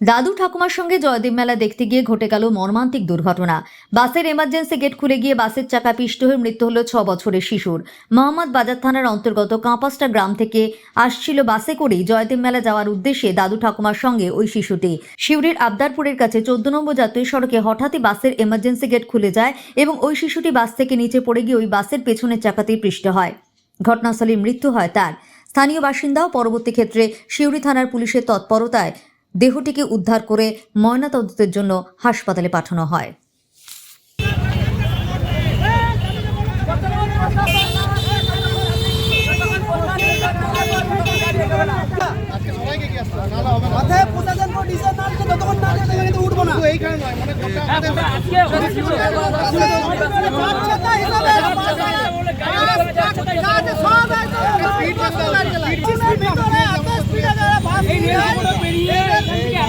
দাদু ঠাকুমার সঙ্গে জয়দেব মেলা দেখতে গিয়ে ঘটে গেল মর্মান্তিক দুর্ঘটনা। বাসের এমার্জেন্সি গেট খুলে গিয়ে বাসের চাকা পিষ্ট হয়ে মৃত্যু হলো ছ বছরের শিশুর। মোহাম্মদ বাজার থানার অন্তর্গত কাঁপাসটা গ্রাম থেকে আসছিল বাসে করেই জয়দেব মেলা যাওয়ার উদ্দেশ্যে দাদু ঠাকুমার সঙ্গে ওই শিশুটি। শিউরির আবদারপুরের কাছে চোদ্দ নম্বর জাতীয় সড়কে হঠাৎই বাসের এমার্জেন্সি গেট খুলে যায় এবং ওই শিশুটি বাস থেকে নিচে পড়ে গিয়ে ওই বাসের পেছনের চাকাতেই পৃষ্ঠ হয়। ঘটনাস্থলে মৃত্যু হয় তার। স্থানীয় বাসিন্দাও পরবর্তী ক্ষেত্রে শিউরি থানার পুলিশের তৎপরতায় দেহটিকে উদ্ধার করে ময়নাতদন্তের জন্য হাসপাতালে পাঠানো হয়।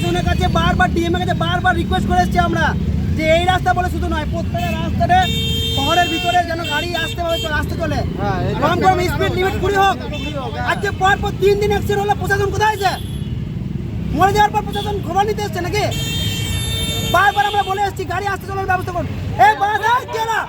প্রশাসনের কাছে বারবার ডিএম এর কাছে বারবার রিকোয়েস্ট করে এসেছি আমরা যে এই রাস্তা বলে শুধু নয় প্রত্যেকটা রাস্তাতে শহরের ভিতরে যেন গাড়ি আসতে হবে চলে আসতে চলে। কম কম স্পিড লিমিট কুড়ি হোক। আজকে পর পর তিন দিন অ্যাক্সিডেন্ট হলে প্রশাসন কোথায় আছে মরে যাওয়ার পর প্রশাসন খবর নিতে এসছে নাকি? বারবার আমরা বলে এসেছি গাড়ি আসতে চলার ব্যবস্থা করুন। এই বাস আসছে না